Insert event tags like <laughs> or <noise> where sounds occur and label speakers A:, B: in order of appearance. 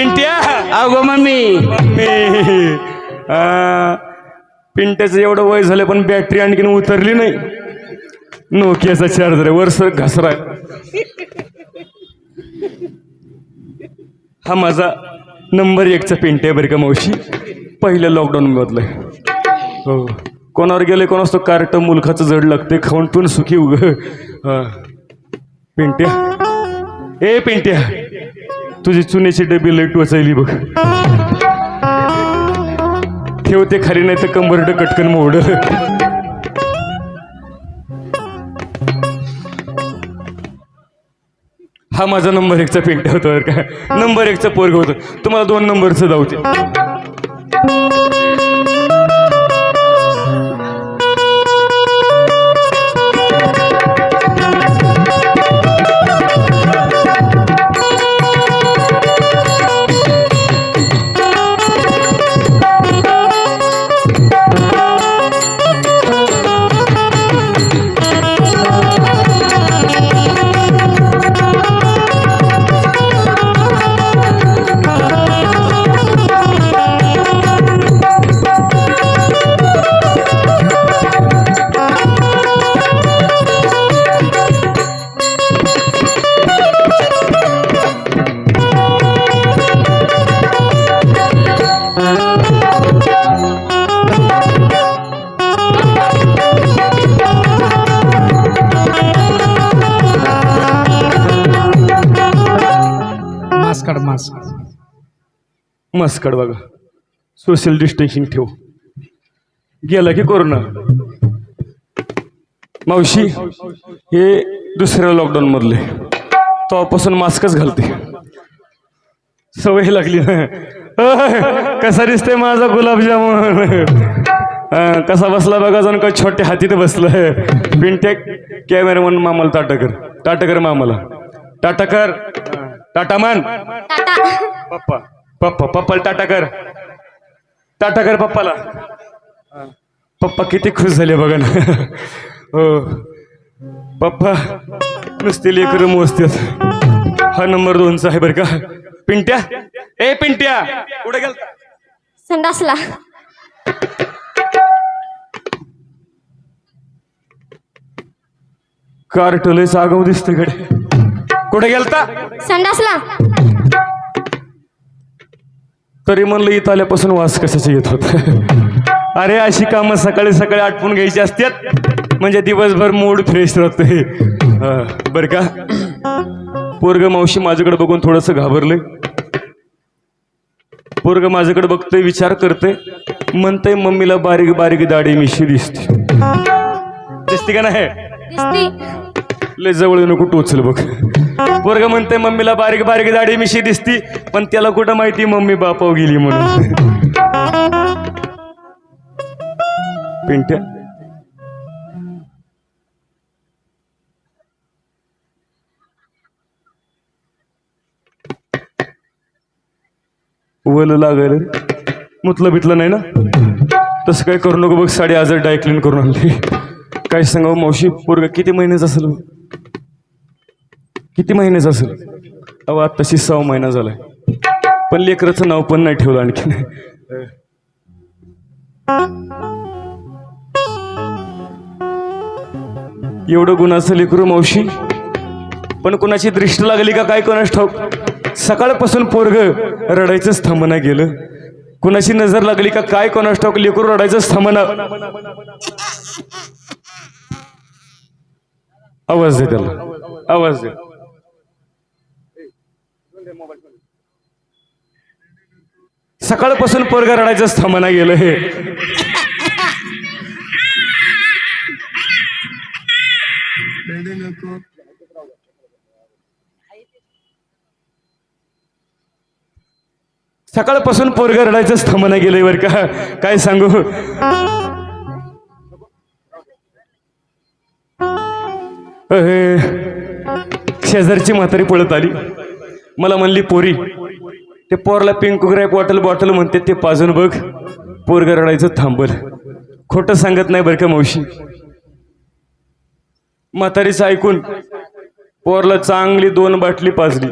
A: पिंट्या.
B: अगो मम्मी.
A: मी आ, पिंट्याचं एवढं वय झालं पण बॅटरी आणखीन उतरली नाही. नोकियाचा चार्जर आहे वरसर घसरा हा माझा नंबर एकचा पिंट्या बरं का मावशी. पहिल्या लॉकडाऊन मधलं. आहे. हो. कोणावर गेले कोण असतो? कार्ट मुलखाचं जड लागते खाऊन पिऊन सुखी उग. हा. पिंट्या. ए पिंट्या. तुझी चुन्याची डबी लई टोचायली बघ. ठेवते खाली नाही तर कंबरट कटकन मोड हा माझा नंबर एकचा पिंट्या होता का. नंबर एकचा पोरग होतो. तुम्हाला दोन नंबरचं धावते
C: मास्क मास्क
A: मस्कड बघा. सोशल डिस्टन्सिंग ठेव. गेला की कोरोना. मावशी हे दुसऱ्या लॉकडाऊन मधले. तेव्हापासून मास्कच घालते. सवय लागली. कसा दिसते माझा गुलाबजामुन? कसा बसला बघा जण का छोट्या हातीत बसलं. पिंटेक कॅमेरामन मामाला टाटाकर टाटाकर मामाला. टाटाकर टाटामान पप्पा. पप्पा पप्पाला टाटा कर. टाटा कर पप्पाला. पप्पा किती खुश झाले बघा ना. हो. पप्पा नुसते लेकर मोजतात. हा नंबर दोनचा आहे बरं का. पिंट्या. ए पिंट्या. कुठे गेल
D: संडासला.
A: कार्टलेच आगाव दिसते कडे कुठे गेलता?
D: संडासला.
A: तरी म्हणलं इथं आल्यापासून वास कशाचे येत होत? <laughs> अरे अशी कामं सकाळी सकाळी आटपून घ्यायची असतात. म्हणजे दिवसभर मूड फ्रेश राहते. बरं का? पोरग मावशी माझ्याकडे बघून थोडंसं घाबरलंय पोरग माझ्याकडे बघतोय विचार करते म्हणतंय मम्मीला बारीक बारीक दाढी मिशी दिसते. दिसते का नाही? लय जवळ नको टोचल बघ. पोरग म्हणते मम्मीला बारीक बारीक दाढी मिशी दिसती पण त्याला कुठं माहिती मम्मी बापाव गेली म्हणून. पिंट्या. वल लागल मुतलं बितलं नाही ना? तसं काय करू नको बघ साडी आजार डायक्लीन करून आणली. काय सांगावं मावशी पोरग किती महिन्याचं असेल? किती महिन्याचं असेल अहो आत्ताशी सहा महिना झालाय पण लेकराचं नाव पण नाही ठेवलं आणखी एवढं गुणाचं लेकरू मावशी? पण कुणाची दृष्टी लागली का काय कोणास ठाऊक? सकाळपासून पोरग रडायचंच थांबना गेलं. कुणाची नजर लागली का काय कोणास ठाऊक? लेकरू रडायचंच थांबना आवाज दे त्याला. आवाज दे. म्हणजे सकाळपासून पोरगा रडायचंच थांबना गेलं हे. सकाळपासून पोरगा रडायचंच थांबना गेलंय बर का. काय सांगू? शेजारची म्हातारी पळत आली. मला म्हणली पोरी ते पोरला पिंक ग्रॅप बॉटल बॉटल म्हणते ते पाजून बघ. पोरग रडायचं थांबल. खोटं सांगत नाही बरं का मावशी? म्हातारीचं ऐकून पोरला चांगली दोन बाटली पाजली.